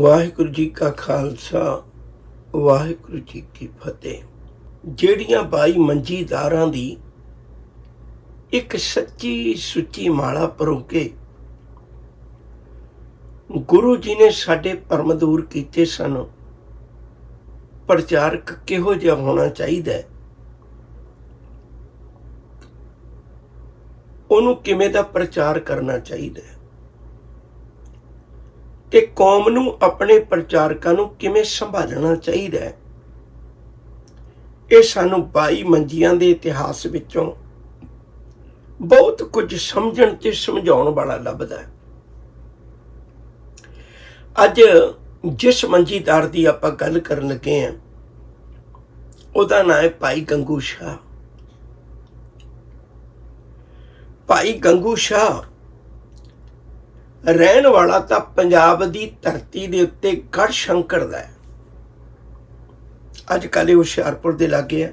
ਵਾਹਿਗੁਰੂ ਜੀ ਕਾ ਖਾਲਸਾ, ਵਾਹਿਗੁਰੂ ਜੀ ਕੀ ਫਤਿਹ। ਜਿਹੜੀਆਂ ਬਾਈ ਮੰਜੀਦਾਰਾਂ ਦੀ ਇੱਕ ਸੱਚੀ ਸੁੱਚੀ ਮਾਲਾ ਪਰੋ ਕੇ ਗੁਰੂ ਜੀ ਨੇ ਸਾਡੇ ਪਰਮ ਦੂਰ ਕੀਤੇ ਸਨ। ਪ੍ਰਚਾਰਕ ਕਿਹੋ ਜਿਹਾ ਹੋਣਾ ਚਾਹੀਦਾ ਹੈ? ਉਹਨੂੰ ਕਿਵੇਂ ਦਾ ਪ੍ਰਚਾਰ ਕਰਨਾ ਚਾਹੀਦਾ ਹੈ? ਕਿ ਕੌਮ ਨੂੰ ਆਪਣੇ ਪ੍ਰਚਾਰਕਾਂ ਨੂੰ ਕਿਵੇਂ ਸੰਭਾਲਣਾ ਚਾਹੀਦਾ ਹੈ? ਇਹ ਸਾਨੂੰ 22 ਮੰਜੀਆਂ ਦੇ ਇਤਿਹਾਸ ਵਿੱਚੋਂ ਬਹੁਤ ਕੁਝ ਸਮਝਣ ਤੇ ਸਮਝਾਉਣ ਵਾਲਾ ਲੱਭਦਾ ਹੈ। ਅੱਜ ਜਿਸ ਮੰਜੀਦਾਰ ਦੀ ਆਪਾਂ ਗੱਲ ਕਰਨ ਲੱਗੇ ਹਾਂ, ਉਹਦਾ ਨਾਮ ਹੈ ਭਾਈ ਗੰਗੂ ਸ਼ਾਹ। ਭਾਈ ਗੰਗੂ ਸ਼ਾਹ ਰਹਿਣ ਵਾਲਾ ਤਾਂ ਪੰਜਾਬ ਦੀ ਧਰਤੀ ਦੇ ਉੱਤੇ ਗੜ ਸ਼ੰਕਰ ਦਾ ਹੈ। ਅੱਜ ਕੱਲ੍ਹ ਇਹ ਹੁਸ਼ਿਆਰਪੁਰ ਦੇ ਲਾਗੇ ਹੈ।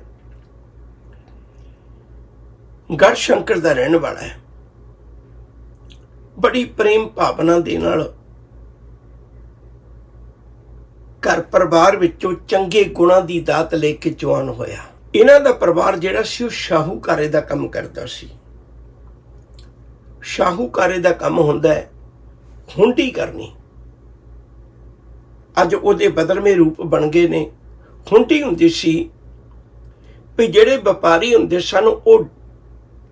ਗੜ ਸ਼ੰਕਰ ਦਾ ਰਹਿਣ ਵਾਲਾ ਹੈ। ਬੜੀ ਪ੍ਰੇਮ ਭਾਵਨਾ ਦੇ ਨਾਲ ਘਰ ਪਰਿਵਾਰ ਵਿੱਚੋਂ ਚੰਗੇ ਗੁਣਾਂ ਦੀ ਦਾਤ ਲੈ ਕੇ ਜਵਾਨ ਹੋਇਆ। ਇਹਨਾਂ ਦਾ ਪਰਿਵਾਰ ਜਿਹੜਾ ਸੀ ਉਹ ਸ਼ਾਹੂਕਾਰੇ ਦਾ ਕੰਮ ਕਰਦਾ ਸੀ। ਸ਼ਾਹੂਕਾਰੇ ਦਾ ਕੰਮ ਹੁੰਦਾ ਹੈ। ਹੁੰਡੀ ਕਰਨੀ। ਅੱਜ ਉਹਦੇ ਬਦਲਵੇਂ ਰੂਪ ਬਣ ਗਏ ਨੇ। ਹੁੰਡੀ ਹੁੰਦੀ ਸੀ ਵੀ ਜਿਹੜੇ ਵਪਾਰੀ ਹੁੰਦੇ ਸਨ, ਉਹ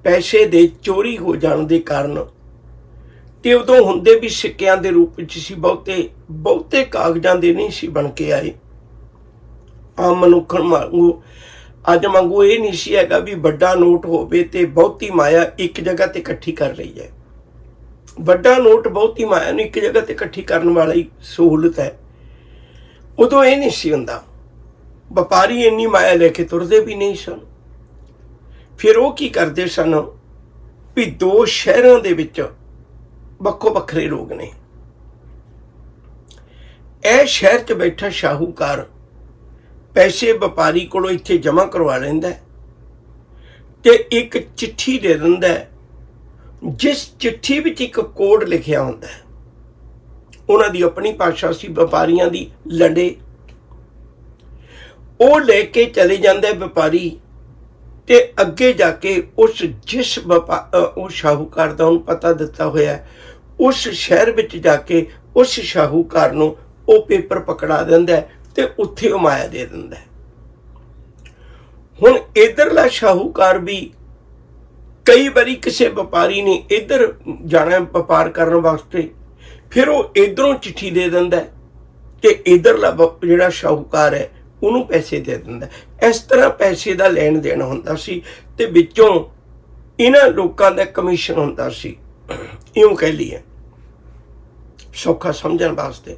ਪੈਸੇ ਦੇ ਚੋਰੀ ਹੋ ਜਾਣ ਦੇ ਕਾਰਨ। ਤੇ ਉਦੋਂ ਹੁੰਦੇ ਵੀ ਸਿੱਕਿਆਂ ਦੇ ਰੂਪ ਵਿੱਚ ਸੀ, ਬਹੁਤੇ ਬਹੁਤੇ ਕਾਗਜ਼ਾਂ ਦੇ ਨਹੀਂ ਸੀ ਬਣ ਕੇ ਆਏ। ਆਮ ਮਨੁੱਖਣ ਵਾਂਗੂ, ਅੱਜ ਵਾਂਗੂ ਇਹ ਨਹੀਂ ਸੀ ਹੈਗਾ ਵੀ ਵੱਡਾ ਨੋਟ ਹੋਵੇ ਤੇ ਬਹੁਤੀ ਮਾਇਆ ਇੱਕ ਜਗ੍ਹਾ ਤੇ ਇਕੱਠੀ ਕਰ ਰਹੀ ਹੈ ਵੱਡਾ ਨੋਟ ਬਹੁਤ ਹੀ ਮਾਇਆ ਨੂੰ ਇੱਕ ਜਗ੍ਹਾ ਤੇ ਇਕੱਠੀ ਕਰਨ ਵਾਲੀ ਸਹੂਲਤ ਹੈ। ਉਦੋਂ ਇਹ ਨਹੀਂ ਸੀ ਹੁੰਦਾ। ਵਪਾਰੀ ਇੰਨੀ ਮਾਇਆ ਲੈ ਕੇ ਤੁਰਦੇ ਵੀ ਨਹੀਂ ਸਨ। ਫਿਰ ਉਹ ਕੀ ਕਰਦੇ ਸਨ ਵੀ ਦੋ ਸ਼ਹਿਰਾਂ ਦੇ ਵਿੱਚ ਵੱਖੋ ਵੱਖਰੇ ਲੋਕ ਨੇ। ਇਹ ਸ਼ਹਿਰ 'ਚ ਬੈਠਾ ਸ਼ਾਹੂਕਾਰ ਪੈਸੇ ਵਪਾਰੀ ਕੋਲੋਂ ਇੱਥੇ ਜਮ੍ਹਾਂ ਕਰਵਾ ਲੈਂਦਾ ਹੈ ਤੇ ਇੱਕ ਚਿੱਠੀ ਦੇ ਦਿੰਦਾ ਜਿਸ ਚਿੱਠੀ ਵਿੱਚ ਇੱਕ ਕੋਡ ਲਿਖਿਆ ਹੁੰਦਾ ਹੈ, ਉਹਨਾਂ ਦੀ ਆਪਣੀ ਭਾਸ਼ਾ ਸੀ, ਵਪਾਰੀਆਂ ਦੀ ਲੰਡੇ। ਉਹ ਲੈ ਕੇ ਚਲੇ ਜਾਂਦਾ ਵਪਾਰੀ ਤੇ ਅੱਗੇ ਜਾ ਕੇ ਉਸ ਜਿਸ ਵਪਾ- ਉਹ ਸ਼ਾਹੂਕਾਰ ਦਾ ਉਹਨੂੰ ਪਤਾ ਦਿੱਤਾ ਹੋਇਆ ਉਸ ਸ਼ਹਿਰ ਵਿੱਚ ਜਾ ਕੇ ਉਸ ਸ਼ਾਹੂਕਾਰ ਨੂੰ ਉਹ ਪੇਪਰ ਪਕੜਾ ਦਿੰਦਾ ਤੇ ਉੱਥੇ ਉਹ ਮਾਇਆ ਦੇ ਦਿੰਦਾ ਹੁਣ ਇਧਰਲਾ ਸ਼ਾਹੂਕਾਰ ਵੀ ਕਈ ਵਾਰੀ ਕਿਸੇ ਵਪਾਰੀ ਨੇ ਇੱਧਰ ਜਾਣਾ ਵਪਾਰ ਕਰਨ ਵਾਸਤੇ, ਫਿਰ ਉਹ ਇਧਰੋਂ ਚਿੱਠੀ ਦੇ ਦਿੰਦਾ ਹੈ ਤੇ ਇਧਰਲਾ ਵਪ- ਜਿਹੜਾ ਸ਼ਾਹੂਕਾਰ ਹੈ, ਉਹਨੂੰ ਪੈਸੇ ਦੇ ਦਿੰਦਾ ਇਸ ਤਰ੍ਹਾਂ ਪੈਸੇ ਦਾ ਲੈਣ ਦੇਣ ਹੁੰਦਾ ਸੀ ਤੇ ਵਿੱਚੋਂ ਇਹਨਾਂ ਲੋਕਾਂ ਦਾ ਕਮਿਸ਼ਨ ਹੁੰਦਾ ਸੀ। ਇਉਂ ਕਹਿ ਲਈਏ। ਸੌਖਾ ਸਮਝਣ ਵਾਸਤੇ।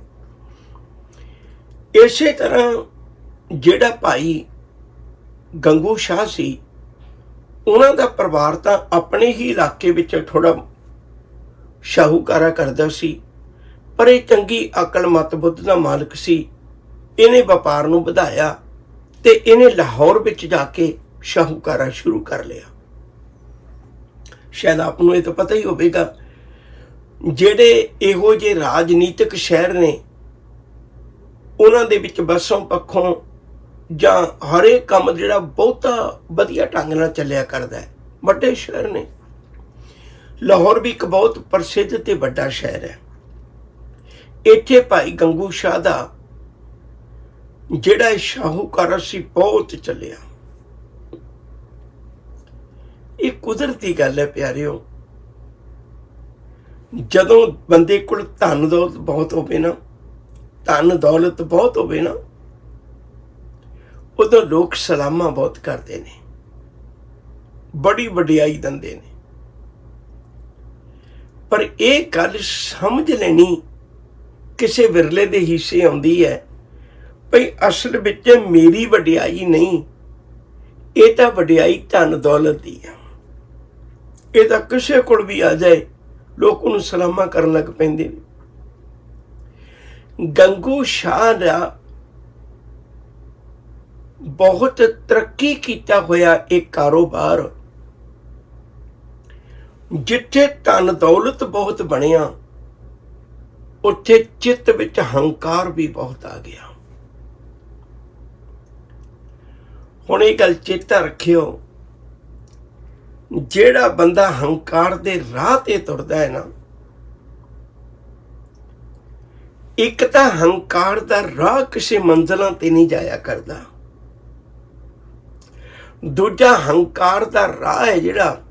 ਇਸੇ ਤਰ੍ਹਾਂ ਜਿਹੜਾ ਭਾਈ ਗੰਗੂ ਸ਼ਾਹ ਸੀ ਉਹਨਾਂ ਦਾ ਪਰਿਵਾਰ ਤਾਂ ਆਪਣੇ ਹੀ ਇਲਾਕੇ ਵਿੱਚ ਥੋੜਾ ਸ਼ਾਹੂਕਾਰਾ ਕਰਦਾ ਸੀ, ਪਰ ਇਹ ਚੰਗੀ ਅਕਲ ਮਤ ਬੁੱਧ ਦਾ ਮਾਲਕ ਸੀ। ਇਹਨੇ ਵਪਾਰ ਨੂੰ ਵਧਾਇਆ ਤੇ ਇਹਨੇ ਲਾਹੌਰ ਵਿੱਚ ਜਾ ਕੇ ਸ਼ਾਹੂਕਾਰਾ ਸ਼ੁਰੂ ਕਰ ਲਿਆ। ਸ਼ਾਇਦ ਆਪ ਨੂੰ ਇਹ ਤਾਂ ਪਤਾ ਹੀ ਹੋਵੇਗਾ, ਜਿਹੜੇ ਇਹੋ ਜਿਹੇ ਰਾਜਨੀਤਿਕ ਸ਼ਹਿਰ ਨੇ, ਉਹਨਾਂ ਦੇ ਵਿੱਚ ਬਸੋਂ ਪੱਖੋਂ ਜਾਂ ਹਰੇ ਕੰਮ ਜਿਹੜਾ ਬਹੁਤਾ ਵਧੀਆ ਢੰਗ ਨਾਲ ਚੱਲਿਆ ਕਰਦਾ ਹੈ। ਵੱਡੇ ਸ਼ਹਿਰ ਨੇ। ਲਾਹੌਰ ਵੀ ਇੱਕ ਬਹੁਤ ਪ੍ਰਸਿੱਧ ਤੇ ਵੱਡਾ ਸ਼ਹਿਰ ਹੈ। ਇੱਥੇ ਭਾਈ ਗੰਗੂ ਸ਼ਾਹ ਦਾ ਜਿਹੜਾ ਇਹ ਸ਼ਾਹੂਕਾਰ ਸੀ ਬਹੁਤ ਚੱਲਿਆ। ਇਹ ਕੁਦਰਤੀ ਗੱਲ ਹੈ ਪਿਆਰਿਓ। ਜਦੋਂ ਬੰਦੇ ਕੋਲ ਧਨ ਦੌਲਤ ਬਹੁਤ ਹੋਵੇ ਨਾ, ਧਨ ਦੌਲਤ ਬਹੁਤ ਹੋਵੇ ਨਾ ਉਦੋਂ ਲੋਕ ਸਲਾਮਾਂ ਬਹੁਤ ਕਰਦੇ ਨੇ। ਬੜੀ ਵਡਿਆਈ ਦਿੰਦੇ ਨੇ। ਪਰ ਇਹ ਗੱਲ ਸਮਝ ਲੈਣੀ ਕਿਸੇ ਵਿਰਲੇ ਦੇ ਹਿੱਸੇ ਆਉਂਦੀ ਹੈ ਭਈ ਅਸਲ ਵਿੱਚ ਮੇਰੀ ਵਡਿਆਈ ਨਹੀਂ, ਇਹ ਤਾਂ ਵਡਿਆਈ ਧਨ ਦੌਲਤ ਦੀ ਹੈ ਇਹ ਤਾਂ ਕਿਸੇ ਕੋਲ ਵੀ ਆ ਜਾਏ, ਲੋਕ ਉਹਨੂੰ ਸਲਾਮਾ ਕਰਨ ਲੱਗ ਪੈਂਦੇ ਨੇ। ਗੰਗੂ ਸ਼ਾਹ ਦਾ ਬਹੁਤ ਤਰੱਕੀ ਕੀਤਾ ਹੋਇਆ ਇਹ ਕਾਰੋਬਾਰ। ਜਿੱਥੇ ਧਨ ਦੌਲਤ ਬਹੁਤ ਬਣਿਆ, ਉੱਥੇ ਚਿੱਤ ਵਿੱਚ ਹੰਕਾਰ ਵੀ ਬਹੁਤ ਆ ਗਿਆ। ਹੁਣ ਇਹ ਗੱਲ ਚੇਤਾ ਰੱਖਿਓ, ਜਿਹੜਾ ਬੰਦਾ ਹੰਕਾਰ ਦੇ ਰਾਹ ਤੇ ਤੁਰਦਾ ਹੈ ਨਾ, ਇੱਕ ਤਾਂ ਹੰਕਾਰ ਦਾ ਰਾਹ ਕਿਸੇ ਮੰਜ਼ਲਾਂ ਤੇ ਨਹੀਂ ਜਾਇਆ ਕਰਦਾ। ਦੂਜਾ ਹੰਕਾਰ ਦਾ ਰਾਹ ਹੈ ਜਿਹੜਾ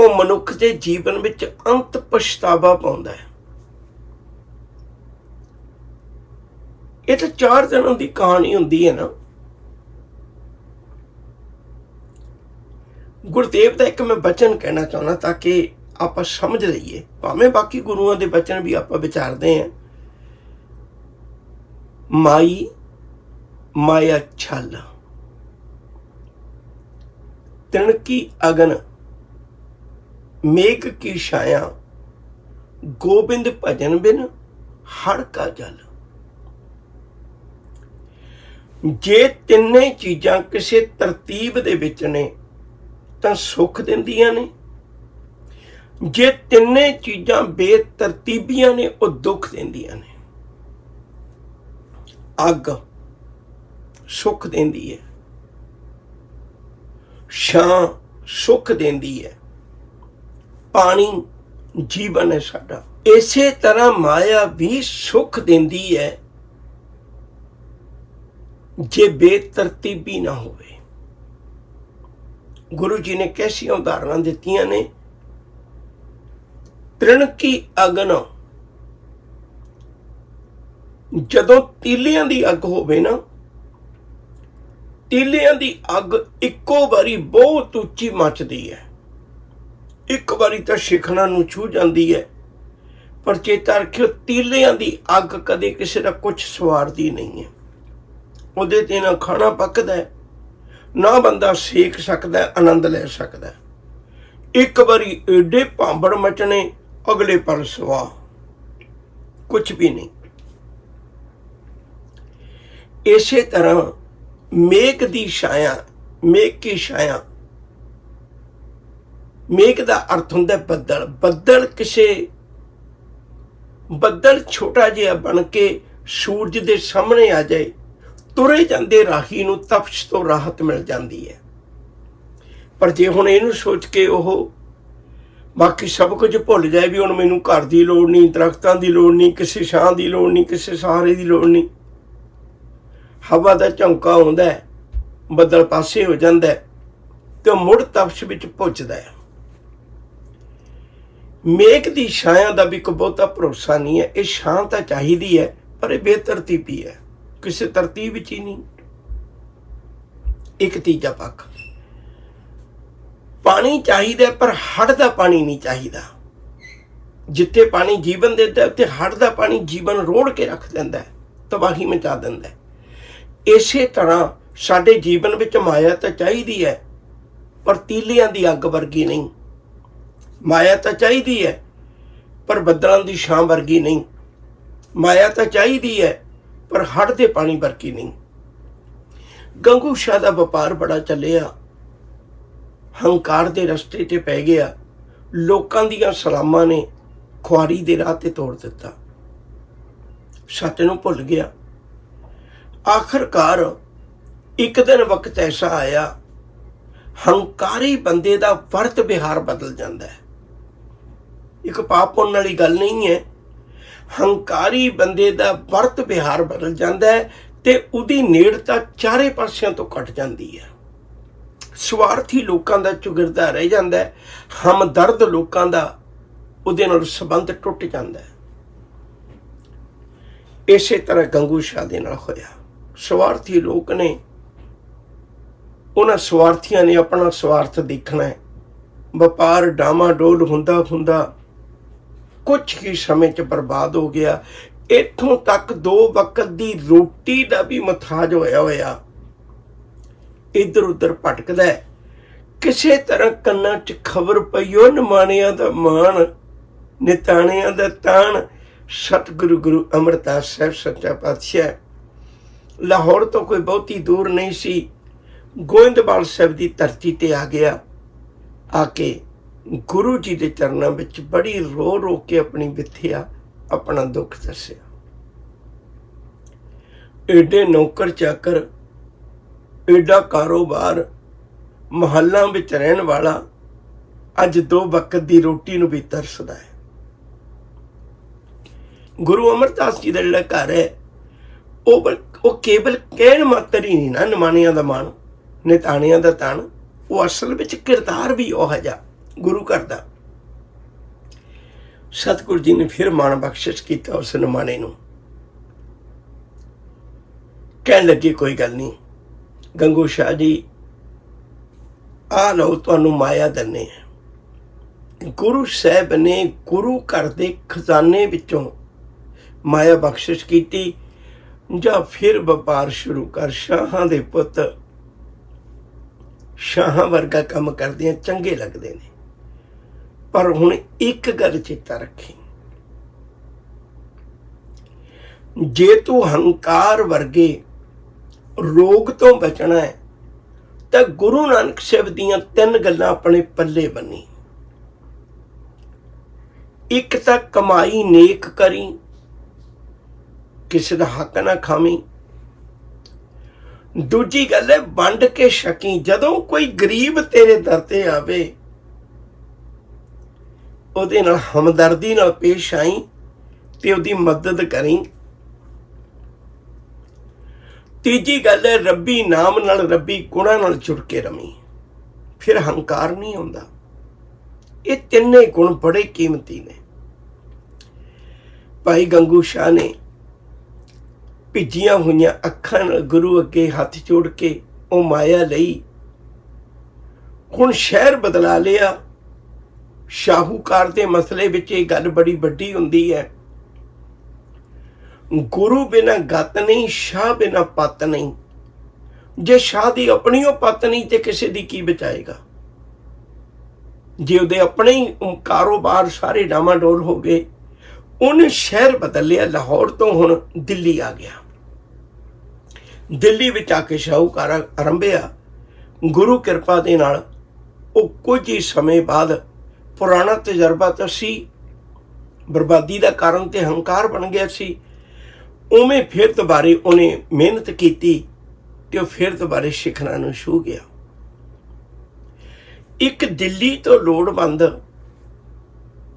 ਉਹ ਮਨੁੱਖ ਦੇ ਜੀਵਨ ਵਿੱਚ ਅੰਤ ਪਛਤਾਵਾ ਪਾਉਂਦਾ ਹੈ। ਇਹ ਤਾਂ ਚਾਰ ਦਿਨਾਂ ਦੀ ਕਹਾਣੀ ਹੁੰਦੀ ਹੈ ਨਾ। ਗੁਰਦੇਵ ਦਾ ਇੱਕ ਮੈਂ ਬਚਨ ਕਹਿਣਾ ਚਾਹੁੰਦਾ ਤਾਂ ਕਿ ਆਪਾਂ ਸਮਝ ਲਈਏ। ਭਾਵੇਂ ਬਾਕੀ ਗੁਰੂਆਂ ਦੇ ਬਚਨ ਵੀ ਆਪਾਂ ਵਿਚਾਰਦੇ ਆਂ ਮਾਈ ਮਾਇਆ ਛਲ। ਤਿਣਕੀ ਅਗਨ, ਮੇਘ ਕੀ ਛਾਇਆ, ਗੋਬਿੰਦ ਭਜਨ ਬਿਨ ਹੜ ਕਾ ਜਲ। ਜੇ ਤਿੰਨੇ ਚੀਜ਼ਾਂ ਕਿਸੇ ਤਰਤੀਬ ਦੇ ਵਿੱਚ ਨੇ, ਤਾਂ ਸੁੱਖ ਦਿੰਦੀਆਂ ਨੇ। ਜੇ ਤਿੰਨੇ ਚੀਜ਼ਾਂ ਬੇਤਰਤੀਬੀਆਂ ਨੇ, ਉਹ ਦੁੱਖ ਦਿੰਦੀਆਂ ਨੇ। ਅੱਗ ਸੁੱਖ ਦਿੰਦੀ ਹੈ। ਛਾਂ ਸੁੱਖ ਦਿੰਦੀ ਹੈ। ਪਾਣੀ ਜੀਵਨ ਹੈ ਸਾਡਾ। ਇਸੇ ਤਰ੍ਹਾਂ ਮਾਇਆ ਵੀ ਸੁੱਖ ਦਿੰਦੀ ਹੈ। ਜੇ ਬੇਤਰਤੀਬੀ ਨਾ ਹੋਵੇ। ਗੁਰੂ ਜੀ ਨੇ ਕੈਸੀਆਂ ਉਦਾਹਰਨਾਂ ਦਿੱਤੀਆਂ ਨੇ। ਤ੍ਰਿਣ ਕੀ ਅਗਨ। ਜਦੋਂ ਤੀਲਿਆਂ ਦੀ ਅੱਗ ਹੋਵੇ ਨਾ ਤੀਲਿਆਂ ਦੀ ਅੱਗ ਇੱਕੋ ਵਾਰੀ ਬਹੁਤ ਉੱਚੀ ਮੱਚਦੀ ਹੈ। ਇੱਕ ਵਾਰੀ ਤਾਂ ਸ਼ਿਖਣਾ ਨੂੰ ਛੂ ਜਾਂਦੀ ਹੈ, ਪਰ ਚੇਤਾ ਰੱਖਿਓ ਤੀਲਿਆਂ ਦੀ ਅੱਗ ਕਦੇ ਕਿਸੇ ਦਾ ਕੁਝ ਸਵਾਰਦੀ ਨਹੀਂ ਹੈ। ਉਹਦੇ ਤੇ ਨਾ ਖਾਣਾ ਪੱਕਦਾ ਹੈ, ਨਾ ਬੰਦਾ ਸੇਕ ਸਕਦਾ ਆਨੰਦ ਲੈ ਸਕਦਾ ਇੱਕ ਵਾਰੀ ਏਡੇ ਭਾਂਬੜ ਮਚਣੇ, ਅਗਲੇ ਪਰ ਸਵਾ ਕੁਝ ਵੀ ਨਹੀਂ। ਇਸੇ ਤਰ੍ਹਾਂ ਮੇਘ ਦੀ ਛਾਇਆ ਮੇਘ ਕੀ ਛਾਇਆ। ਮੇਘ ਦਾ ਅਰਥ ਹੁੰਦਾ ਬੱਦਲ। ਬੱਦਲ ਕਿਸੇ, ਬੱਦਲ ਛੋਟਾ ਜਿਹਾ ਬਣ ਕੇ ਸੂਰਜ ਦੇ ਸਾਹਮਣੇ ਆ ਜਾਏ, ਤੁਰੇ ਜਾਂਦੇ ਰਾਹੀ ਨੂੰ ਤਪਸ਼ ਤੋਂ ਰਾਹਤ ਮਿਲ ਜਾਂਦੀ ਹੈ। ਪਰ ਜੇ ਹੁਣ ਇਹਨੂੰ ਸੋਚ ਕੇ ਉਹ ਬਾਕੀ ਸਭ ਕੁਝ ਭੁੱਲ ਜਾਏ ਵੀ ਹੁਣ ਮੈਨੂੰ ਘਰ ਦੀ ਲੋੜ ਨਹੀਂ, ਦਰਖਤਾਂ ਦੀ ਲੋੜ ਨਹੀਂ, ਕਿਸੇ ਛਾਂ ਦੀ ਲੋੜ ਨਹੀਂ, ਕਿਸੇ ਸਹਾਰੇ ਦੀ ਲੋੜ ਨਹੀਂ ਹਵਾ ਦਾ ਝੌਂਕਾ ਆਉਂਦਾ ਹੈ, ਬੱਦਲ ਪਾਸੇ ਹੋ ਜਾਂਦਾ ਹੈ ਤੇ ਉਹ ਮੁੜ ਤਪਸ਼ ਵਿੱਚ ਪੁੱਜਦਾ ਹੈ। ਮੇਘ ਦੀ ਛਾਇਆ ਦਾ ਵੀ ਕੋਈ ਬਹੁਤਾ ਭਰੋਸਾ ਨਹੀਂ ਹੈ। ਇਹ ਛਾਂ ਤਾਂ ਚਾਹੀਦੀ ਹੈ, ਪਰ ਇਹ ਬੇਤਰਤੀਬੀ ਹੈ ਕਿਸੇ ਤਰਤੀਬ ਵਿੱਚ ਹੀ ਨਹੀਂ। ਇੱਕ ਤੀਜਾ ਪੱਖ। ਪਾਣੀ ਚਾਹੀਦਾ ਪਰ ਹੜ ਦਾ ਪਾਣੀ ਨਹੀਂ ਚਾਹੀਦਾ। ਜਿੱਥੇ ਪਾਣੀ ਜੀਵਨ ਦਿੰਦਾ ਉੱਥੇ ਹੜ ਦਾ ਪਾਣੀ ਜੀਵਨ ਰੋੜ ਕੇ ਰੱਖ ਦਿੰਦਾ ਤਬਾਹੀ ਮਚਾ ਦਿੰਦਾ ਇਸੇ ਤਰ੍ਹਾਂ ਸਾਡੇ ਜੀਵਨ ਵਿੱਚ ਮਾਇਆ ਤਾਂ ਚਾਹੀਦੀ ਹੈ, ਪਰ ਤੀਲਿਆਂ ਦੀ ਅੱਗ ਵਰਗੀ ਨਹੀਂ। ਮਾਇਆ ਤਾਂ ਚਾਹੀਦੀ ਹੈ, ਪਰ ਬੱਦਲਾਂ ਦੀ ਛਾਂ ਵਰਗੀ ਨਹੀਂ। ਮਾਇਆ ਤਾਂ ਚਾਹੀਦੀ ਹੈ, ਪਰ ਹੜ ਦੇ ਪਾਣੀ ਵਰਗੀ ਨਹੀਂ। ਗੰਗੂ ਸ਼ਾਹ ਦਾ ਵਪਾਰ ਬੜਾ ਚੱਲਿਆ। ਹੰਕਾਰ ਦੇ ਰਸਤੇ ਤੇ ਪੈ ਗਿਆ। ਲੋਕਾਂ ਦੀਆਂ ਸਲਾਮਾਂ ਨੇ ਖੁਆਰੀ ਦੇ ਰਾਹ ਤੇ ਤੋੜ ਦਿੱਤਾ। ਸੱਚ ਨੂੰ ਭੁੱਲ ਗਿਆ। ਆਖਰਕਾਰ ਇੱਕ ਦਿਨ ਵਕਤ ਐਸਾ ਆਇਆ, ਹੰਕਾਰੀ ਬੰਦੇ ਦਾ ਵਰਤ ਵਿਹਾਰ ਬਦਲ ਜਾਂਦਾ ਹੈ। ਇੱਕ ਪਾਪ ਪੁੰਨ ਵਾਲੀ ਗੱਲ ਨਹੀਂ ਹੈ। ਹੰਕਾਰੀ ਬੰਦੇ ਦਾ ਵਰਤ ਵਿਹਾਰ ਬਦਲ ਜਾਂਦਾ ਹੈ ਤੇ ਉਹਦੀ ਨੇੜਤਾ ਚਾਰੇ ਪਾਸਿਆਂ ਤੋਂ ਕੱਟ ਜਾਂਦੀ ਹੈ। ਸਵਾਰਥੀ ਲੋਕਾਂ ਦਾ ਚੁਗਿਰਦਾ ਰਹਿ ਜਾਂਦਾ ਹੈ। ਹਮਦਰਦ ਲੋਕਾਂ ਦਾ ਉਹਦੇ ਨਾਲ ਸੰਬੰਧ ਟੁੱਟ ਜਾਂਦਾ ਹੈ। ਇਸੇ ਤਰ੍ਹਾਂ ਗੰਗੂ ਸ਼ਾਹ ਦੇ ਨਾਲ ਹੋਇਆ। ਸਵਾਰਥੀ ਲੋਕ ਨੇ। ਉਹਨਾਂ ਸਵਾਰਥੀਆਂ ਨੇ ਆਪਣਾ ਸਵਾਰਥ ਦੇਖਣਾ ਹੈ। ਵਪਾਰ ਡਾਮਾ ਡੋਲ ਹੁੰਦਾ ਹੁੰਦਾ ਕੁਝ ਹੀ ਸਮੇਂ ਚ ਬਰਬਾਦ ਹੋ ਗਿਆ। ਇੱਥੋਂ ਤੱਕ ਦੋ ਵਕਤ ਦੀ ਰੋਟੀ ਦਾ ਵੀ ਮਥਾਜ ਹੋਇਆ ਹੋਇਆ। ਇੱਧਰ ਉੱਧਰ ਭਟਕਦਾ ਹੈ। ਕਿਸੇ ਤਰ੍ਹਾਂ ਕੰਨਾਂ 'ਚ ਖਬਰ ਪਈ, ਉਹ ਨਿਮਾਣਿਆਂ ਦਾ ਮਾਣ, ਨਿਤਾਣਿਆਂ ਦਾ ਤਾਣ। ਸਤਿਗੁਰੂ ਗੁਰੂ ਅਮਰਦਾਸ ਸਾਹਿਬ, ਸੱਚਾ ਪਾਤਸ਼ਾਹ ਲਾਹੌਰ ਤੋਂ ਕੋਈ ਬਹੁਤੀ ਦੂਰ ਨਹੀਂ ਸੀ। ਗੋਇੰਦਵਾਲ ਸਾਹਿਬ ਦੀ ਧਰਤੀ ਤੇ ਆ ਗਿਆ। ਆ ਕੇ ਗੁਰੂ ਜੀ ਦੇ ਚਰਨਾਂ ਵਿੱਚ ਬੜੀ ਰੋ ਰੋ ਕੇ ਆਪਣੀ ਵਿਥਿਆ, ਆਪਣਾ ਦੁੱਖ ਦੱਸਿਆ ਏਡੇ ਨੌਕਰ ਚਾਕਰ, ਏਡਾ ਕਾਰੋਬਾਰ, ਮਹੱਲਾਂ ਵਿੱਚ ਰਹਿਣ ਵਾਲਾ ਅੱਜ ਦੋ ਵਕਤ ਦੀ ਰੋਟੀ ਨੂੰ ਵੀ ਤਰਸਦਾ ਹੈ। ਗੁਰੂ ਅਮਰਦਾਸ ਜੀ ਦਾ ਜਿਹੜਾ ਘਰ ਹੈ ਉਹ ਉਹ ਕੇਵਲ ਕਹਿਣ ਮਾਤਰ ਹੀ ਨਹੀਂ ਨਾ, ਨਿਮਾਣਿਆਂ ਦਾ ਮਾਣ, ਨਿਤਾਣਿਆਂ ਦਾ ਤਣ। ਉਹ ਅਸਲ ਵਿੱਚ ਕਿਰਦਾਰ ਵੀ ਉਹ ਜਾ ਗੁਰੂ ਘਰ ਦਾ। ਸਤਿਗੁਰੂ ਜੀ ਨੇ ਫਿਰ ਮਾਣ ਬਖਸ਼ਿਸ਼ ਕੀਤਾ ਉਸ ਨਿਮਾਣੇ ਨੂੰ। ਕਹਿਣ ਲੱਗੇ, ਕੋਈ ਗੱਲ ਨਹੀਂ, ਗੰਗੂ ਸ਼ਾਹ ਜੀ ਆ ਲਓ, ਤੁਹਾਨੂੰ ਮਾਇਆ ਦੰਨੇ ਗੁਰੂ ਸਾਹਿਬ ਨੇ ਗੁਰੂ ਘਰ ਦੇ ਖਜ਼ਾਨੇ ਵਿੱਚੋਂ ਮਾਇਆ ਬਖਸ਼ਿਸ਼ ਕੀਤੀ। ਜਾਂ ਫਿਰ ਵਪਾਰ ਸ਼ੁਰੂ ਕਰ। ਸ਼ਾਹਾਂ ਦੇ ਪੁੱਤ ਸ਼ਾਹਾਂ ਵਰਗਾ ਕੰਮ ਕਰਦੇ ਆ ਚੰਗੇ ਲੱਗਦੇ ਨੇ। ਪਰ ਹੁਣ ਇੱਕ ਗੱਲ ਚੇਤਾ ਰੱਖੀ। ਜੇ ਤੂੰ ਹੰਕਾਰ ਵਰਗੇ ਰੋਗ ਤੋਂ ਬਚਣਾ ਹੈ, ਤਾਂ ਗੁਰੂ ਨਾਨਕ ਸਾਹਿਬ ਦੀਆਂ ਤਿੰਨ ਗੱਲਾਂ ਆਪਣੇ ਪੱਲੇ ਬੰਨੀ। ਇੱਕ ਤਾਂ ਕਮਾਈ ਨੇਕ ਕਰੀ ਕਿਸੇ ਦਾ ਹੱਕ ਨਾ ਖਾਵੀਂ। ਦੂਜੀ ਗੱਲ ਹੈ, ਵੰਡ ਕੇ ਛਕੀ। ਜਦੋਂ ਕੋਈ ਗਰੀਬ ਤੇਰੇ ਦਰ ਤੇ ਆਵੇ, ਉਹਦੇ ਨਾਲ ਹਮਦਰਦੀ ਨਾਲ ਪੇਸ਼ ਆਈ ਤੇ ਉਹਦੀ ਮਦਦ ਕਰੀ। ਤੀਜੀ ਗੱਲ ਹੈ, ਰੱਬੀ ਨਾਮ ਨਾਲ, ਰੱਬੀ ਗੁਣਾਂ ਨਾਲ ਜੁੜ ਕੇ ਰਮੀ ਫਿਰ ਹੰਕਾਰ ਨਹੀਂ ਆਉਂਦਾ। ਇਹ ਤਿੰਨੇ ਗੁਣ ਬੜੇ ਕੀਮਤੀ ਨੇ। ਭਾਈ ਗੰਗੂ ਸ਼ਾਹ ਨੇ ਭਿੱਜੀਆਂ ਹੋਈਆਂ ਅੱਖਾਂ ਨਾਲ ਗੁਰੂ ਅੱਗੇ ਹੱਥ ਜੋੜ ਕੇ ਉਹ ਮਾਇਆ ਲਈ। ਹੁਣ ਸ਼ਹਿਰ ਬਦਲਾ ਲਿਆ। ਸ਼ਾਹੂਕਾਰ ਦੇ ਮਸਲੇ ਵਿੱਚ ਇਹ ਗੱਲ ਬੜੀ ਵੱਡੀ ਹੁੰਦੀ ਹੈ। ਗੁਰੂ ਬਿਨਾ ਗਤ ਨਹੀਂ, ਸ਼ਾਹ ਬਿਨਾ ਪਤ ਨਹੀਂ। ਜੇ ਸ਼ਾਹ ਦੀ ਆਪਣੀ ਉਹ ਪਤ ਨਹੀਂ ਤੇ ਕਿਸੇ ਦੀ ਕੀ ਬਚਾਏਗਾ? ਜੇ ਉਹਦੇ ਆਪਣੇ ਹੀ ਕਾਰੋਬਾਰ ਸਾਰੇ ਡਾਮਾਡੋਲ ਹੋ ਗਏ, ਉਹਨੇ ਸ਼ਹਿਰ ਬਦਲ ਲਿਆ। ਲਾਹੌਰ ਤੋਂ ਹੁਣ ਦਿੱਲੀ ਆ ਗਿਆ। ਦਿੱਲੀ ਵਿੱਚ ਆ ਕੇ ਸ਼ਾਹੂਕਾਰ ਆਰੰਭਿਆ। ਗੁਰੂ ਕਿਰਪਾ ਦੇ ਨਾਲ ਉਹ ਕੁਝ ਹੀ ਸਮੇਂ ਬਾਅਦ ਪੁਰਾਣਾ ਤਜਰਬਾ ਤਾਂ ਸੀ। ਬਰਬਾਦੀ ਦਾ ਕਾਰਨ ਤੇ ਹੰਕਾਰ ਬਣ ਗਿਆ ਸੀ। ਉਵੇਂ ਫਿਰ ਦੁਬਾਰੇ ਉਹਨੇ ਮਿਹਨਤ ਕੀਤੀ ਤੇ ਉਹ ਫਿਰ ਦੁਬਾਰੇ ਸਿੱਖਣਾ ਨੂੰ ਛੂ ਗਿਆ। ਇੱਕ ਦਿੱਲੀ ਤੋਂ ਲੋੜਵੰਦ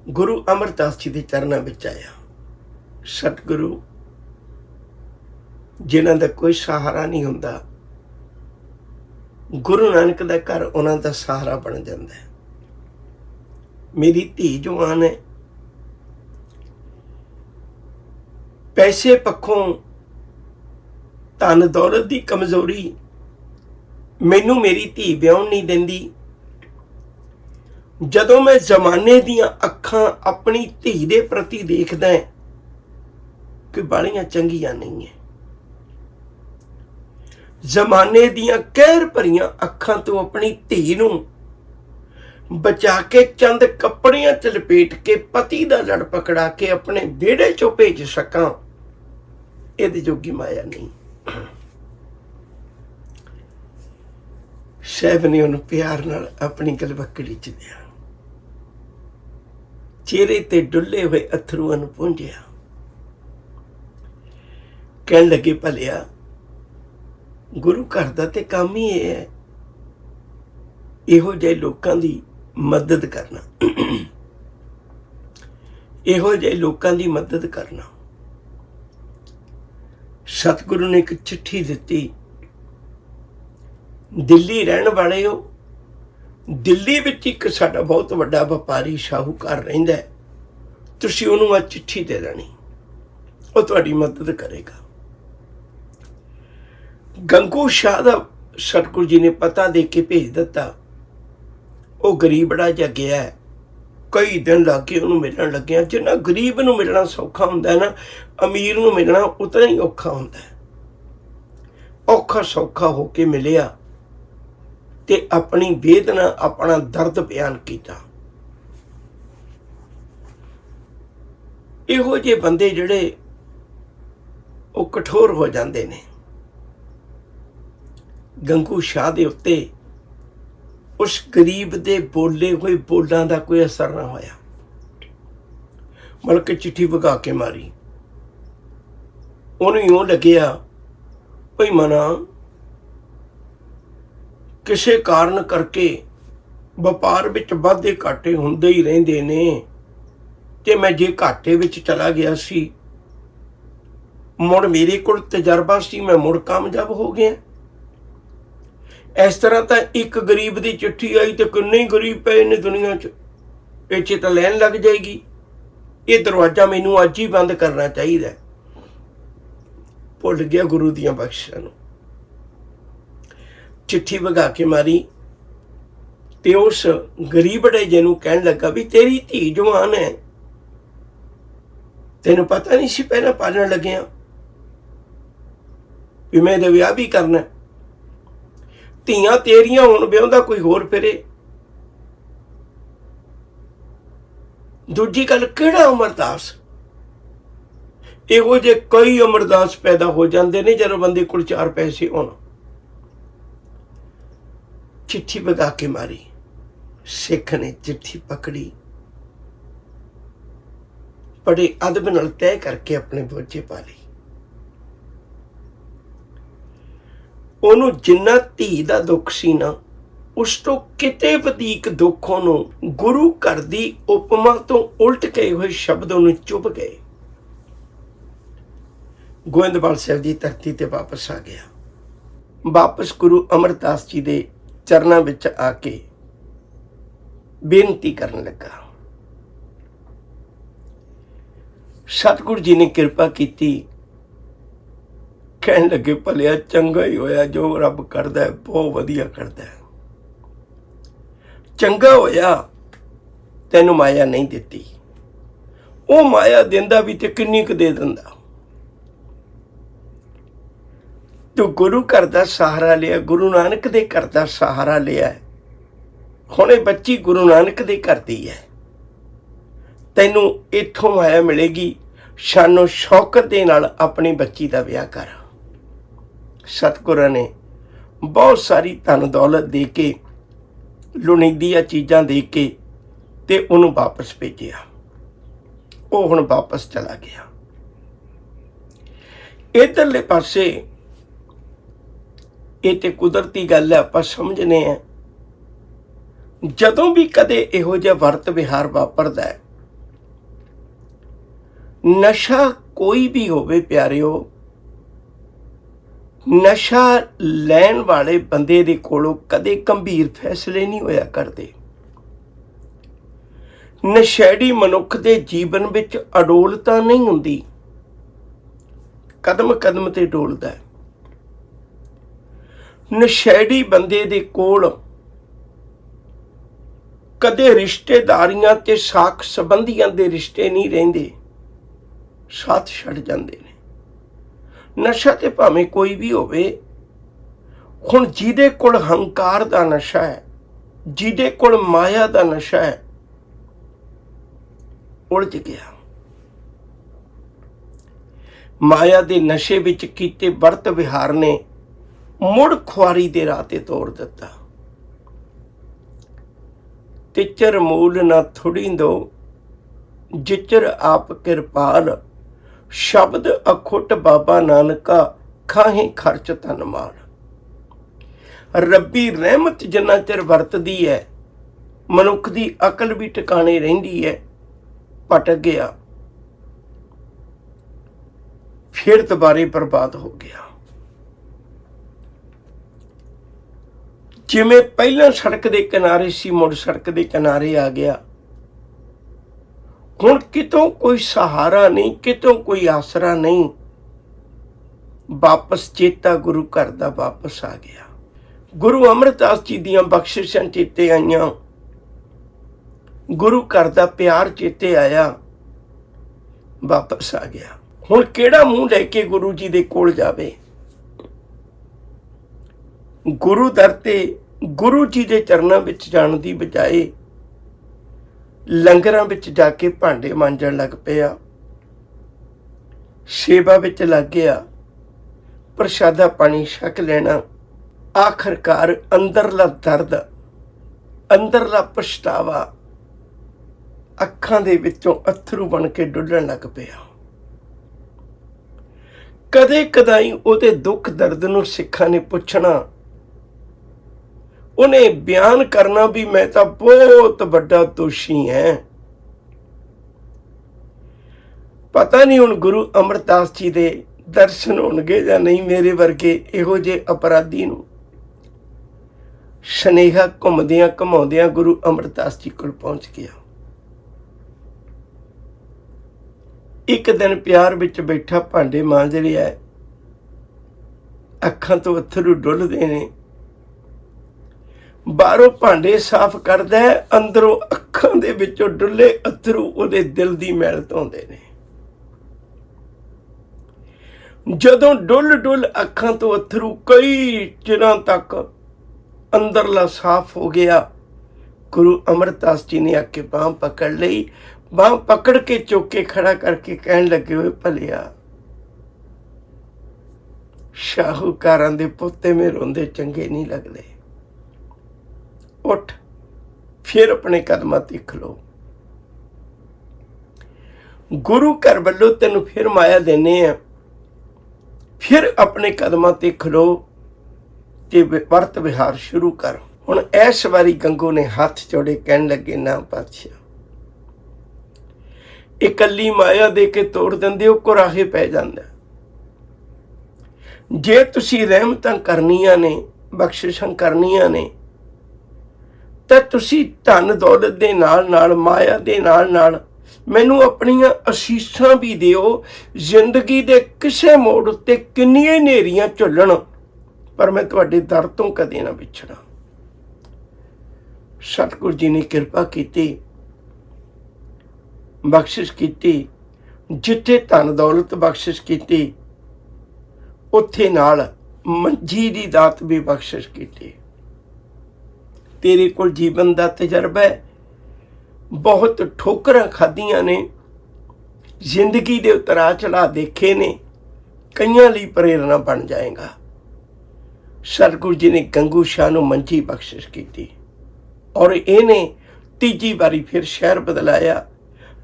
ਗੁਰੂ ਅਮਰਦਾਸ ਜੀ ਦੇ ਚਰਨਾਂ ਵਿੱਚ ਆਇਆ। ਸਤਿਗੁਰੂ ਜਿਨ੍ਹਾਂ ਦਾ ਕੋਈ ਸਹਾਰਾ ਨਹੀਂ ਹੁੰਦਾ। ਗੁਰੂ ਨਾਨਕ ਦਾ ਘਰ ਉਹਨਾਂ ਦਾ ਸਹਾਰਾ ਬਣ ਜਾਂਦਾ ਹੈ। ਮੇਰੀ ਧੀ ਜਵਾਨ ਹੈ। ਪੈਸੇ ਪੱਖੋਂ ਧਨ ਦੌਲਤ ਦੀ ਕਮਜ਼ੋਰੀ ਮੈਨੂੰ ਮੇਰੀ ਧੀ ਵਿਆਹਣ ਨਹੀਂ ਦਿੰਦੀ। ਜਦੋਂ ਮੈਂ ਜ਼ਮਾਨੇ ਦੀਆਂ ਅੱਖਾਂ ਆਪਣੀ ਧੀ ਦੇ ਪ੍ਰਤੀ ਦੇਖਦਾ ਕਿ ਬਾਲੀਆਂ ਚੰਗੀਆਂ ਨਹੀਂ ਹੈ। ਜ਼ਮਾਨੇ ਦੀਆਂ ਕਹਿਰ ਭਰੀਆਂ ਅੱਖਾਂ ਤੋਂ ਆਪਣੀ ਧੀ ਨੂੰ ਬਚਾ ਕੇ ਚੰਦ ਕੱਪੜਿਆਂ 'ਚ ਲਪੇਟ ਕੇ ਪਤੀ ਦਾ ਲੜ ਪਕੜਾ ਕੇ ਆਪਣੇ ਵਿਹੜੇ 'ਚੋਂ ਭੇਜ ਸਕਾਂ। ਇਹਦੇ ਜੋਗੀ ਮਾਇਆ ਨਹੀਂ। ਸ਼ੈਬ ਨੇ ਉਹਨੂੰ ਪਿਆਰ ਨਾਲ ਆਪਣੀ ਗਲਵੱਕੜੀ 'ਚ ਲਿਆ। ਚਿਹਰੇ ਤੇ ਡੁੱਲੇ ਹੋਏ ਅਥਰੂਆਂ ਨੂੰ ਪੁੰਝਿਆ। ਕਹਿਣ ਲੱਗੇ, ਭਲਿਆ ਗੁਰੂ ਘਰ ਦਾ ਤੇ ਕੰਮ ਹੀ ਇਹ ਹੈ ਇਹੋ ਜਿਹੇ ਲੋਕਾਂ ਦੀ ਮਦਦ ਕਰਨਾ। ਇਹੋ ਜਿਹੇ ਲੋਕਾਂ ਦੀ ਮਦਦ ਕਰਨਾ। ਸਤਿਗੁਰੂ ਨੇ ਇੱਕ ਚਿੱਠੀ ਦਿੱਤੀ, ਦਿੱਲੀ ਰਹਿਣ ਵਾਲੇ ਹੋ, ਦਿੱਲੀ ਵਿੱਚ ਇੱਕ ਸਾਡਾ ਬਹੁਤ ਵੱਡਾ ਵਪਾਰੀ ਸ਼ਾਹੂਕਾਰ ਰਹਿੰਦਾ ਤੁਸੀਂ ਉਹਨੂੰ ਆ ਚਿੱਠੀ ਦੇ ਦੇਣੀ, ਉਹ ਤੁਹਾਡੀ ਮਦਦ ਕਰੇਗਾ। ਗੰਗੂ ਸ਼ਾਹ ਦਾ ਸਤਿਗੁਰੂ ਜੀ ਨੇ ਪਤਾ ਦੇ ਕੇ ਭੇਜ ਦਿੱਤਾ। ਉਹ ਗਰੀਬੜਾ ਜਿਹਾ ਗਿਆ ਕਈ ਦਿਨ ਲੱਗ ਕੇ ਉਹਨੂੰ ਮਿਲਣ ਲੱਗਿਆ। ਜਿੰਨਾ ਗਰੀਬ ਨੂੰ ਮਿਲਣਾ ਸੌਖਾ ਹੁੰਦਾ ਨਾ, ਅਮੀਰ ਨੂੰ ਮਿਲਣਾ ਉਤਨਾ ਹੀ ਔਖਾ ਹੁੰਦਾ ਔਖਾ ਸੌਖਾ ਹੋ ਕੇ ਮਿਲਿਆ ਤੇ ਆਪਣੀ ਵੇਦਨਾ ਆਪਣਾ ਦਰਦ ਬਿਆਨ ਕੀਤਾ। ਇਹੋ ਜਿਹੇ ਬੰਦੇ ਜਿਹੜੇ ਉਹ ਕਠੋਰ ਹੋ ਜਾਂਦੇ ਨੇ। ਗੰਗੂ ਸ਼ਾਹ ਦੇ ਉੱਤੇ ਉਸ ਗਰੀਬ ਦੇ ਬੋਲੇ ਹੋਏ ਬੋਲਾਂ ਦਾ ਕੋਈ ਅਸਰ ਨਾ ਹੋਇਆ। ਬਲਕਿ ਚਿੱਠੀ ਵਗਾ ਕੇ ਮਾਰੀ। ਉਹਨੂੰ ਇਉਂ ਲੱਗਿਆ, ਭਈ ਮਨਾ, ਕਿਸੇ ਕਾਰਨ ਕਰਕੇ ਵਪਾਰ ਵਿੱਚ ਵਾਧੇ ਘਾਟੇ ਹੁੰਦੇ ਹੀ ਰਹਿੰਦੇ ਨੇ ਤੇ ਮੈਂ ਜੇ ਘਾਟੇ ਵਿੱਚ ਚਲਾ ਗਿਆ ਸੀ, ਮੁੜ ਮੇਰੇ ਕੋਲ ਤਜਰਬਾ ਸੀ, ਮੈਂ ਮੁੜ ਕਾਮਯਾਬ ਹੋ ਗਿਆ। ਇਸ ਤਰ੍ਹਾਂ ਤਾਂ ਇੱਕ ਗਰੀਬ ਦੀ ਚਿੱਠੀ ਆਈ ਤੇ ਕਿੰਨੇ ਗਰੀਬ ਪਏ ਨੇ ਦੁਨੀਆ 'ਚ। ਇਹ 'ਚ ਲੈਣ ਲੱਗ ਜਾਏਗੀ। ਇਹ ਦਰਵਾਜ਼ਾ ਮੈਨੂੰ ਅੱਜ ਹੀ ਬੰਦ ਕਰਨਾ ਚਾਹੀਦਾ। ਭੁੱਲ ਗਿਆ ਗੁਰੂ ਦੀਆਂ ਬਖਸ਼ਾਂ ਨੂੰ। ਚਿੱਠੀ ਵਗਾ ਕੇ ਮਾਰੀ ਤੇ ਉਸ ਗਰੀਬੜੇ ਜੇ ਨੂੰ ਕਹਿਣ ਲੱਗਾ ਵੀ ਤੇਰੀ ਧੀ ਜਵਾਨ ਹੈ। ਤੈਨੂੰ ਪਤਾ ਨਹੀਂ ਸੀ ਪਹਿਲਾਂ ਪਾਲਣ ਲੱਗਿਆ। ਵੀ ਮੈਂ ਇਹਦੇ ਵਿਆਹ ਵੀ ਕਰਨਾ ਧੀਆਂ ਤੇਰੀਆਂ ਹੁਣ ਵਿਆਹੁੰਦਾ ਕੋਈ ਹੋਰ ਫਿਰੇ। ਦੂਜੀ ਗੱਲ, ਕਿਹੜਾ ਅਮਰਦਾਸ? ਇਹੋ ਜੇ ਕਈ ਅਮਰਦਾਸ ਪੈਦਾ ਹੋ ਜਾਂਦੇ ਨੇ ਜਦੋਂ ਬੰਦੇ ਕੋਲ ਚਾਰ ਪੈਸੇ ਹੋਣ। ਚਿੱਠੀ ਵਗਾ ਕੇ ਮਾਰੀ। ਸਿੱਖ ਨੇ ਚਿੱਠੀ ਪਕੜੀ। ਬੜੇ ਅਦਬ ਨਾਲ ਤੈਅ ਕਰਕੇ ਆਪਣੇ ਬੋਝੇ ਪਾ ਲਈ ਉਹਨੂੰ ਜਿੰਨਾ ਧੀ ਦਾ ਦੁੱਖ ਸੀ ਨਾ, ਉਸ ਤੋਂ ਕਿਤੇ ਵਧੇਕ ਦੁੱਖ ਉਹਨੂੰ ਗੁਰੂ ਘਰ ਦੀ ਉਪਮਾ ਤੋਂ ਉਲਟ ਗਏ ਹੋਏ ਸ਼ਬਦ ਉਹਨੂੰ ਚੁੱਭ ਗਏ। ਗੋਇੰਦਵਾਲ ਸਾਹਿਬ ਦੀ ਧਰਤੀ ਤੇ ਵਾਪਸ ਆ ਗਿਆ। ਵਾਪਸ ਗੁਰੂ ਅਮਰਦਾਸ ਜੀ ਦੇ ਚਰਨਾਂ ਵਿੱਚ ਆ ਕੇ ਬੇਨਤੀ ਕਰਨ ਲੱਗਾ। ਸਤਿਗੁਰੂ ਜੀ ਨੇ ਕਿਰਪਾ ਕੀਤੀ ਕਹਿਣ ਲੱਗੇ, ਭਲਿਆ ਚੰਗਾ ਹੀ ਹੋਇਆ ਜੋ ਰੱਬ ਕਰਦਾ ਹੈ, ਬਹੁਤ ਵਧੀਆ ਕਰਦਾ ਹੈ। ਚੰਗਾ ਹੋਇਆ, ਤੈਨੂੰ ਮਾਇਆ ਨਹੀਂ ਦਿੱਤੀ। ਉਹ ਮਾਇਆ ਦਿੰਦਾ ਵੀ ਤੇ ਕਿੰਨੀ ਕੁ ਦੇ ਦਿੰਦਾ। ਤੂੰ ਗੁਰੂ ਘਰ ਦਾ ਸਹਾਰਾ ਲਿਆ, ਗੁਰੂ ਨਾਨਕ ਦੇ ਘਰ ਦਾ ਸਹਾਰਾ ਲਿਆ ਹੁਣੇ ਬੱਚੀ ਗੁਰੂ ਨਾਨਕ ਦੇ ਘਰ ਦੀ ਹੈ। ਤੈਨੂੰ ਇੱਥੋਂ ਮਾਇਆ ਮਿਲੇਗੀ, ਸ਼ਾਨੋ ਸ਼ੌਕਤ ਦੇ ਨਾਲ ਆਪਣੀ ਬੱਚੀ ਦਾ ਵਿਆਹ ਕਰ। ਸਤਿਗੁਰਾਂ ਨੇ ਬਹੁਤ ਸਾਰੀ ਧਨ ਦੌਲਤ ਦੇ ਕੇ, ਲੋੜੀਂਦੀਆਂ ਚੀਜ਼ਾਂ ਦੇ ਕੇ ਤੇ ਉਹਨੂੰ ਵਾਪਸ ਭੇਜਿਆ। ਉਹ ਹੁਣ ਵਾਪਸ ਚਲਾ ਗਿਆ। ਇਧਰਲੇ ਪਾਸੇ ਇਹ ਤੇ ਕੁਦਰਤੀ ਗੱਲ ਹੈ, ਆਪਾਂ ਸਮਝਨੇ ਆ ਜਦੋਂ ਵੀ ਕਦੇ ਇਹੋ ਜਿਹਾ ਵਰਤ ਵਿਹਾਰ ਵਾਪਰਦਾ ਹੈ, ਨਸ਼ਾ ਕੋਈ ਵੀ ਹੋਵੇ ਪਿਆਰਿਓ ਨਸ਼ਾ ਲੈਣ ਵਾਲੇ ਬੰਦੇ ਦੇ ਕੋਲੋਂ ਕਦੇ ਗੰਭੀਰ ਫੈਸਲੇ ਨਹੀਂ ਹੋਇਆ ਕਰਦੇ। ਨਸ਼ੇੜੀ ਮਨੁੱਖ ਦੇ ਜੀਵਨ ਵਿੱਚ ਅਡੋਲਤਾ ਨਹੀਂ ਹੁੰਦੀ। ਕਦਮ ਕਦਮ ਤੇ ਡੋਲਦਾ ਹੈ। ਨਸ਼ੇੜੀ ਬੰਦੇ ਦੇ ਕੋਲ ਕਦੇ ਰਿਸ਼ਤੇਦਾਰੀਆਂ ਤੇ ਸਾਖ ਸੰਬੰਧੀਆਂ ਦੇ ਰਿਸ਼ਤੇ ਨਹੀਂ ਰਹਿੰਦੇ। ਸਾਥ ਛੱਡ ਜਾਂਦੇ ਨੇ। ਨਸ਼ਾ ਤੇ ਭਾਵੇਂ ਕੋਈ ਵੀ ਹੋਵੇ, ਹੁਣ ਜਿਹਦੇ ਕੋਲ ਹੰਕਾਰ ਦਾ ਨਸ਼ਾ ਹੈ, ਜਿਹਦੇ ਕੋਲ ਮਾਇਆ ਦਾ ਨਸ਼ਾ ਹੈ, ਉਲਝ ਗਿਆ। ਮਾਇਆ ਦੇ ਨਸ਼ੇ ਵਿੱਚ ਕੀਤੇ ਵਰਤ ਵਿਹਾਰ ਨੇ ਮੁੜ ਖੁਆਰੀ ਦੇ ਰਾਹ ਤੇ ਤੋੜ ਦਿੱਤਾ। ਤਿਚਰ ਮੂਲ ਨਾ ਥੁੜੀ ਦੋ, ਜਿਚਰ ਆਪ ਕਿਰਪਾਲ ਸ਼ਬਦ ਅਖੁੱਟ ਬਾਬਾ ਨਾਨਕਾ, ਖਾਹੇ ਖਰਚ ਤਨ ਮਾਲ ਰੱਬੀ ਰਹਿਮਤ ਜਿੰਨਾ ਚਿਰ ਵਰਤਦੀ ਹੈ ਮਨੁੱਖ ਦੀ ਅਕਲ ਵੀ ਟਿਕਾਣੇ ਰਹਿੰਦੀ ਹੈ ਭਟਕ ਗਿਆ। ਫਿਰ ਦੁਬਾਰੇ ਬਰਬਾਦ ਹੋ ਗਿਆ। ਜਿਵੇਂ ਪਹਿਲਾਂ ਸੜਕ ਦੇ ਕਿਨਾਰੇ ਸੀ, ਮੁੜ ਸੜਕ ਦੇ ਕਿਨਾਰੇ ਆ ਗਿਆ। ਹੁਣ ਕਿਤੋਂ ਕੋਈ ਸਹਾਰਾ ਨਹੀਂ, ਕਿਤੋਂ ਕੋਈ ਆਸਰਾ ਨਹੀਂ। ਵਾਪਸ ਚੇਤਾ ਗੁਰੂ ਘਰ ਦਾ ਵਾਪਸ ਆ ਗਿਆ। ਗੁਰੂ ਅਮਰਦਾਸ ਜੀ ਦੀਆਂ ਬਖਸ਼ਿਸ਼ਾਂ ਚੇਤੇ ਆਈਆਂ। ਗੁਰੂ ਘਰ ਦਾ ਪਿਆਰ ਚੇਤੇ ਆਇਆ। ਵਾਪਸ ਆ ਗਿਆ। ਹੁਣ ਕਿਹੜਾ ਮੂੰਹ ਲੈ ਕੇ ਗੁਰੂ ਜੀ ਦੇ ਕੋਲ ਜਾਵੇ? ਗੁਰੂ ਦਰ ਤੇ ਗੁਰੂ ਜੀ ਦੇ ਚਰਨਾਂ ਵਿੱਚ ਜਾਣ ਦੀ ਬਜਾਏ ਲੰਗਰਾਂ ਵਿੱਚ ਜਾ ਕੇ ਭਾਂਡੇ ਮਾਂਜਣ ਲੱਗ ਪਿਆ। ਸੇਵਾ ਵਿੱਚ ਲੱਗ ਗਿਆ। ਪ੍ਰਸ਼ਾਦਾ ਪਾਣੀ ਛਕ ਲੈਣਾ। ਆਖਰਕਾਰ ਅੰਦਰਲਾ ਦਰਦ, ਅੰਦਰਲਾ ਪਛਤਾਵਾ ਅੱਖਾਂ ਦੇ ਵਿੱਚੋਂ ਅਥਰੂ ਬਣ ਕੇ ਡੁੱਲਣ ਲੱਗ ਪਿਆ। ਕਦੇ ਕਦਾਈ ਉਹਦੇ ਦੁੱਖ ਦਰਦ ਨੂੰ ਸਿੱਖਾਂ ਨੇ ਪੁੱਛਣਾ ਉਹਨੇ ਬਿਆਨ ਕਰਨਾ ਵੀ ਮੈਂ ਤਾਂ ਬਹੁਤ ਵੱਡਾ ਦੋਸ਼ੀ ਹਾਂ। ਪਤਾ ਨਹੀਂ ਹੁਣ ਗੁਰੂ ਅਮਰਦਾਸ ਜੀ ਦੇ ਦਰਸ਼ਨ ਹੋਣਗੇ ਜਾਂ ਨਹੀਂ, ਮੇਰੇ ਵਰਗੇ ਇਹੋ ਜਿਹੇ ਅਪਰਾਧੀ ਨੂੰ ਸ਼ਨੇਹਾ ਘੁੰਮਦਿਆਂ ਘਮਾਉਂਦਿਆਂ ਗੁਰੂ ਅਮਰਦਾਸ ਜੀ ਕੋਲ ਪਹੁੰਚ ਗਿਆ। ਇੱਕ ਦਿਨ ਪਿਆਰ ਵਿੱਚ ਬੈਠਾ ਭਾਂਡੇ ਮਾਂਜ ਰਿਹਾ ਹੈ। ਅੱਖਾਂ ਤੋਂ ਅਥਰੂ ਡੁੱਲਦੇ ਨੇ। ਬਾਹਰੋਂ ਭਾਂਡੇ ਸਾਫ਼ ਕਰਦਾ ਹੈ, ਅੰਦਰੋਂ ਅੱਖਾਂ ਦੇ ਵਿੱਚੋਂ ਡੁੱਲੇ ਅਥਰੂ ਉਹਦੇ ਦਿਲ ਦੀ ਮੈਲ ਧੋਂਦੇ ਨੇ। ਜਦੋਂ ਡੁੱਲ ਡੁੱਲ ਅੱਖਾਂ ਤੋਂ ਅਥਰੂ ਕਈ ਚਿਰਾਂ ਤੱਕ ਅੰਦਰਲਾ ਸਾਫ਼ ਹੋ ਗਿਆ, ਗੁਰੂ ਅਮਰਦਾਸ ਜੀ ਨੇ ਆ ਕੇ ਬਾਹ ਪਕੜ ਲਈ। ਬਾਹ ਪਕੜ ਕੇ ਚੋਕੇ ਖੜਾ ਕਰਕੇ ਕਹਿਣ ਲੱਗੇ ਹੋਏ ਭਲਿਆ, ਸ਼ਾਹੂਕਾਰਾਂ ਦੇ ਪੁੱਤੇ ਮੇ ਰੋਂਦੇ ਚੰਗੇ ਨਹੀਂ ਲੱਗਦੇ। ਉੱਠ, ਫਿਰ ਆਪਣੇ ਕਦਮਾਂ ਤੇ ਖਲੋ ਗੁਰੂ ਘਰ ਵੱਲੋਂ ਤੈਨੂੰ ਫਿਰ ਮਾਇਆ ਦੇਨੇ ਆ। ਫਿਰ ਆਪਣੇ ਕਦਮਾਂ ਤੇ ਖਲੋ ਤੇ ਵਰਤ ਵਿਹਾਰ ਸ਼ੁਰੂ ਕਰ। ਹੁਣ ਇਸ ਵਾਰੀ ਗੰਗੂ ਨੇ ਹੱਥ ਜੋੜੇ ਕਹਿਣ ਲੱਗੇ, ਨਾ ਪਾਤਸ਼ਾਹ, ਇਕੱਲੀ ਮਾਇਆ ਦੇ ਕੇ ਤੋੜ ਦਿੰਦੇ ਹੋ, ਕੁਰਾਹੇ ਪੈ ਜਾਂਦਾ। ਜੇ ਤੁਸੀਂ ਰਹਿਮਤਾਂ ਕਰਨੀਆਂ ਨੇ, ਬਖਸ਼ਿਸ਼ਾਂ ਕਰਨੀਆਂ ਨੇ ਤਾਂ ਤੁਸੀਂ ਧਨ ਦੌਲਤ ਦੇ ਨਾਲ ਨਾਲ, ਮਾਇਆ ਦੇ ਨਾਲ ਨਾਲ ਮੈਨੂੰ ਆਪਣੀਆਂ ਅਸੀਸਾਂ ਵੀ ਦਿਓ, ਜ਼ਿੰਦਗੀ ਦੇ ਕਿਸੇ ਮੋੜ ਉੱਤੇ ਕਿੰਨੀਆਂ ਨੇਰੀਆਂ ਝੁੱਲਣ, ਪਰ ਮੈਂ ਤੁਹਾਡੇ ਦਰ ਤੋਂ ਕਦੇ ਨਾ ਵਿਛੜਾਂ ਸਤਿਗੁਰ ਜੀ ਨੇ ਕਿਰਪਾ ਕੀਤੀ, ਬਖਸ਼ਿਸ਼ ਕੀਤੀ, ਜਿੱਥੇ ਧਨ ਦੌਲਤ ਬਖਸ਼ਿਸ਼ ਕੀਤੀ, ਉੱਥੇ ਨਾਲ ਮੰਜੀ ਦੀ ਦਾਤ ਵੀ ਬਖਸ਼ਿਸ਼ ਕੀਤੀ। ਤੇਰੇ ਕੋਲ ਜੀਵਨ ਦਾ ਤਜਰਬਾ ਹੈ। ਬਹੁਤ ਠੋਕਰਾਂ ਖਾਧੀਆਂ ਨੇ। ਜ਼ਿੰਦਗੀ ਦੇ ਉਤਰਾ ਚੜਾ ਦੇਖੇ ਨੇ। ਕਈਆਂ ਲਈ ਪ੍ਰੇਰਣਾ ਬਣ ਜਾਏਗਾ। ਸਤਿਗੁਰੂ ਜੀ ਨੇ ਗੰਗੂ ਸ਼ਾਹ ਨੂੰ ਮੰਜੀ ਬਖਸ਼ਿਸ਼ ਕੀਤੀ ਔਰ ਇਹਨੇ ਤੀਜੀ ਵਾਰੀ ਫਿਰ ਸ਼ਹਿਰ ਬਦਲਾਇਆ।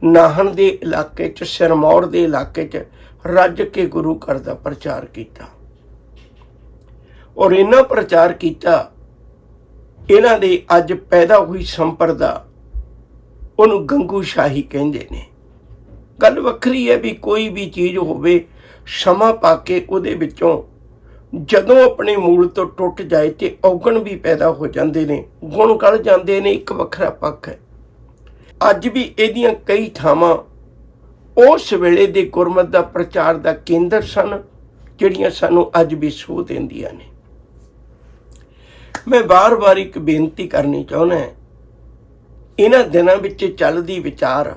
ਨਾਹਣ ਦੇ ਇਲਾਕੇ 'ਚ, ਸਿਰਮੌਰ ਦੇ ਇਲਾਕੇ 'ਚ ਰੱਜ ਕੇ ਗੁਰੂ ਘਰ ਦਾ ਪ੍ਰਚਾਰ ਕੀਤਾ ਔਰ ਇਹਨਾਂ ਪ੍ਰਚਾਰ ਕੀਤਾ ਇਹਨਾਂ ਦੇ ਅੱਜ ਪੈਦਾ ਹੋਈ ਸੰਪਰਦਾ ਉਹਨੂੰ ਗੰਗੂ ਸ਼ਾਹੀ ਕਹਿੰਦੇ ਨੇ। ਗੱਲ ਵੱਖਰੀ ਹੈ ਵੀ ਕੋਈ ਵੀ ਚੀਜ਼ ਹੋਵੇ, ਸਮਾਂ ਪਾ ਕੇ ਉਹਦੇ ਵਿੱਚੋਂ ਜਦੋਂ ਆਪਣੇ ਮੂਲ ਤੋਂ ਟੁੱਟ ਜਾਏ ਤੇ ਔਗਣ ਵੀ ਪੈਦਾ ਹੋ ਜਾਂਦੇ ਨੇ, ਗੁਣ ਗਲ ਜਾਂਦੇ ਨੇ, ਇੱਕ ਵੱਖਰਾ ਪੱਖ ਹੈ। ਅੱਜ ਵੀ ਇਹਦੀਆਂ ਕਈ ਥਾਵਾਂ ਉਸ ਵੇਲੇ ਦੇ ਗੁਰਮਤ ਦਾ ਪ੍ਰਚਾਰ ਦਾ ਕੇਂਦਰ ਸਨ, ਜਿਹੜੀਆਂ ਸਾਨੂੰ ਅੱਜ ਵੀ ਸੋਹ ਦਿੰਦੀਆਂ ਨੇ। ਮੈਂ ਬਾਰ-ਬਾਰ ਇੱਕ ਬੇਨਤੀ ਕਰਨੀ ਚਾਹੁੰਦਾ ਇਹਨਾਂ ਦਿਨਾਂ ਵਿੱਚ ਚੱਲਦੀ ਵਿਚਾਰ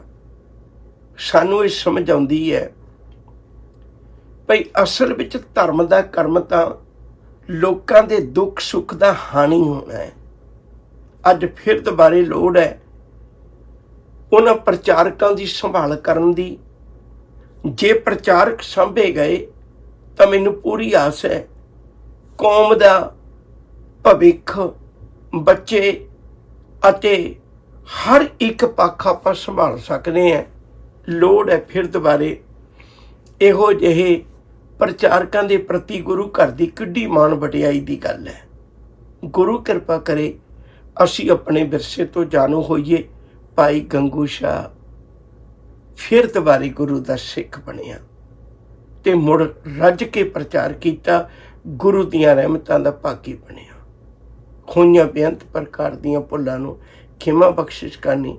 ਸਾਨੂੰ ਇਹ ਸਮਝ ਆਉਂਦੀ ਹੈ ਭਈ ਅਸਲ ਵਿੱਚ ਧਰਮ ਦਾ ਕਰਮ ਤਾਂ ਲੋਕਾਂ ਦੇ ਦੁੱਖ ਸੁੱਖ ਦਾ ਹਾਨੀ ਹੋਣਾ ਹੈ। ਅੱਜ ਫਿਰ ਦੁਬਾਰੇ ਲੋੜ ਹੈ ਉਹਨਾਂ ਪ੍ਰਚਾਰਕਾਂ ਦੀ ਸੰਭਾਲ ਕਰਨ ਦੀ। ਜੇ ਪ੍ਰਚਾਰਕ ਸੰਭੇ ਗਏ ਤਾਂ ਮੈਨੂੰ ਪੂਰੀ ਆਸ ਹੈ ਕੌਮ ਦਾ ਭਵਿੱਖ, ਬੱਚੇ ਅਤੇ ਹਰ ਇੱਕ ਪੱਖ ਆਪਾਂ ਸੰਭਾਲ ਸਕਦੇ ਹਾਂ। ਲੋੜ ਹੈ ਫਿਰ ਦੁਬਾਰੇ ਇਹੋ ਜਿਹੇ ਪ੍ਰਚਾਰਕਾਂ ਦੇ ਪ੍ਰਤੀ ਗੁਰੂ ਘਰ ਦੀ ਕਿੱਡੀ ਮਾਣ ਵਡਿਆਈ ਦੀ ਗੱਲ ਹੈ। ਗੁਰੂ ਕਿਰਪਾ ਕਰੇ ਅਸੀਂ ਆਪਣੇ ਵਿਰਸੇ ਤੋਂ ਜਾਣੂ ਹੋਈਏ, ਭਾਈ ਗੰਗੂ ਸ਼ਾਹ। ਫਿਰ ਦੁਬਾਰੇ ਗੁਰੂ ਦਾ ਸਿੱਖ ਬਣਿਆ ਤੇ ਮੁੜ ਰੱਜ ਕੇ ਪ੍ਰਚਾਰ ਕੀਤਾ, ਗੁਰੂ ਦੀਆਂ ਰਹਿਮਤਾਂ ਦਾ ਭਾਗੀ ਬਣਿਆ। ਖੋਈਆਂ ਬੇਅੰਤ ਪ੍ਰਕਾਰ ਦੀਆਂ ਭੁੱਲਾਂ ਨੂੰ ਖਿਮਾ ਬਖਸ਼ਿਸ਼ ਕਰਨੀ,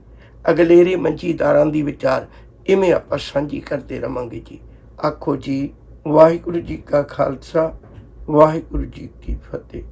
ਅਗਲੇਰੇ ਮੰਜੀਦਾਰਾਂ ਦੀ ਵਿਚਾਰ ਇਵੇਂ ਆਪਾਂ ਸਾਂਝੀ ਕਰਦੇ ਰਵਾਂਗੇ ਜੀ। ਆਖੋ ਜੀ, ਵਾਹਿਗੁਰੂ ਜੀ ਕਾ ਖਾਲਸਾ, ਵਾਹਿਗੁਰੂ ਜੀ ਕੀ ਫਤਿਹ।